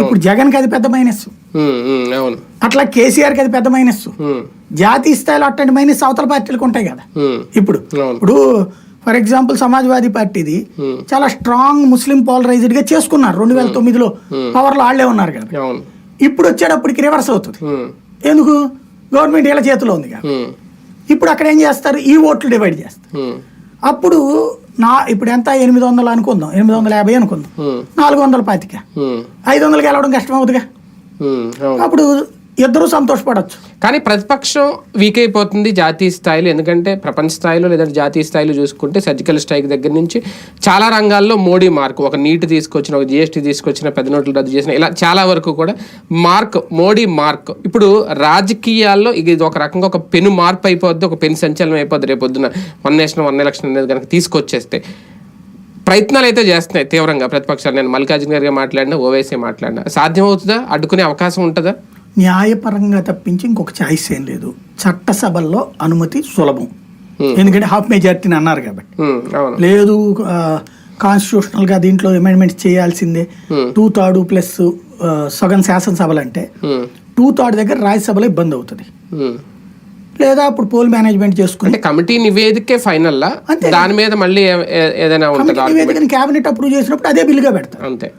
ఇప్పుడు జగన్కి అది పెద్ద మైనస్. అట్లా కేసీఆర్కి అది పెద్ద మైనస్. జాతీయ స్థాయిలో అట్లాంటి మైనస్ అవతల పార్టీలకు ఉంటాయి కదా. ఇప్పుడు. ఇప్పుడు ఫర్ ఎగ్జాంపుల్ సమాజ్వాదీ పార్టీది చాలా స్ట్రాంగ్ ముస్లిం పోలరైజ్డ్గా చేసుకున్నారు రెండు వేల తొమ్మిదిలో. పవర్లో ఆళ్ళే ఉన్నారు కదా. ఇప్పుడు వచ్చేటప్పటికి రివర్స్ అవుతుంది. ఎందుకు? గవర్నమెంట్ ఇలా చేతిలో ఉంది కదా. ఇప్పుడు అక్కడ ఏం చేస్తారు? ఈ ఓట్లు డివైడ్ చేస్తారు. అప్పుడు నా ఇప్పుడు ఎంత? ఎనిమిది వందలు అనుకుందాం. ఎనిమిది వందల యాభై అనుకుందాం. నాలుగు వందల పాతిక. ఐదు వందలకి వెళ్ళడం కష్టం అవుతుందిగా అప్పుడు ఇద్దరు సంతోషపడవచ్చు కానీ ప్రతిపక్షం వీక్ అయిపోతుంది జాతీయ స్థాయిలో. ఎందుకంటే ప్రపంచ స్థాయిలో లేదంటే జాతీయ స్థాయిలో చూసుకుంటే సర్జికల్ స్ట్రైక్ దగ్గర నుంచి చాలా రంగాల్లో మోడీ మార్క్ ఒక నీట్ తీసుకొచ్చిన ఒక జిఎస్టీ తీసుకొచ్చిన పెద్ద నోట్లు రద్దు చేసిన ఇలా చాలా వరకు కూడా మార్క్ మోడీ మార్క్. ఇప్పుడు రాజకీయాల్లో ఇది ఒక రకంగా ఒక పెను మార్పు అయిపోద్ది ఒక పెను సంచలనం అయిపోద్ది రేపు వన్ నేషన్ వన్ ఎలక్షన్ అనేది కనుక తీసుకొచ్చేస్తే ప్రయత్నాలు అయితే చేస్తున్నాయి తీవ్రంగా ప్రతిపక్షాలు. నేను మల్లికార్జున గారిగా మాట్లాడినా ఓవైసీ మాట్లాడినా. సాధ్యం అవుతుందా అడ్డుకునే అవకాశం ఉంటుందా? న్యాయపరంగా తప్పించి ఇంకొక ఛాయిస్ ఏం లేదు. చట్టసభల్లో అనుమతి సులభం. ఎందుకంటే హాఫ్ మెజార్టీని అన్నారు కాబట్టి. అవును. లేదు కాన్స్టిట్యూషనల్గా దీంట్లో అమెండ్మెంట్స్ చేయాల్సిందే. టూ థర్డ్ ప్లస్ సగం శాసనసభలు అంటే టూ థర్డ్ దగ్గర రాజ్యసభలో ఇబ్బంది అవుతుంది. లేదా అప్పుడు పోల్ మేనేజ్మెంట్ చేసుకుని అంటే కమిటీ నివేదికే ఫైనల్. దాని మీద మళ్ళీ ఏదైనా నివేదికని క్యాబినెట్ అప్రూవ్ చేసినప్పుడు అదే బిల్లుగా పెడతారు. అంతే.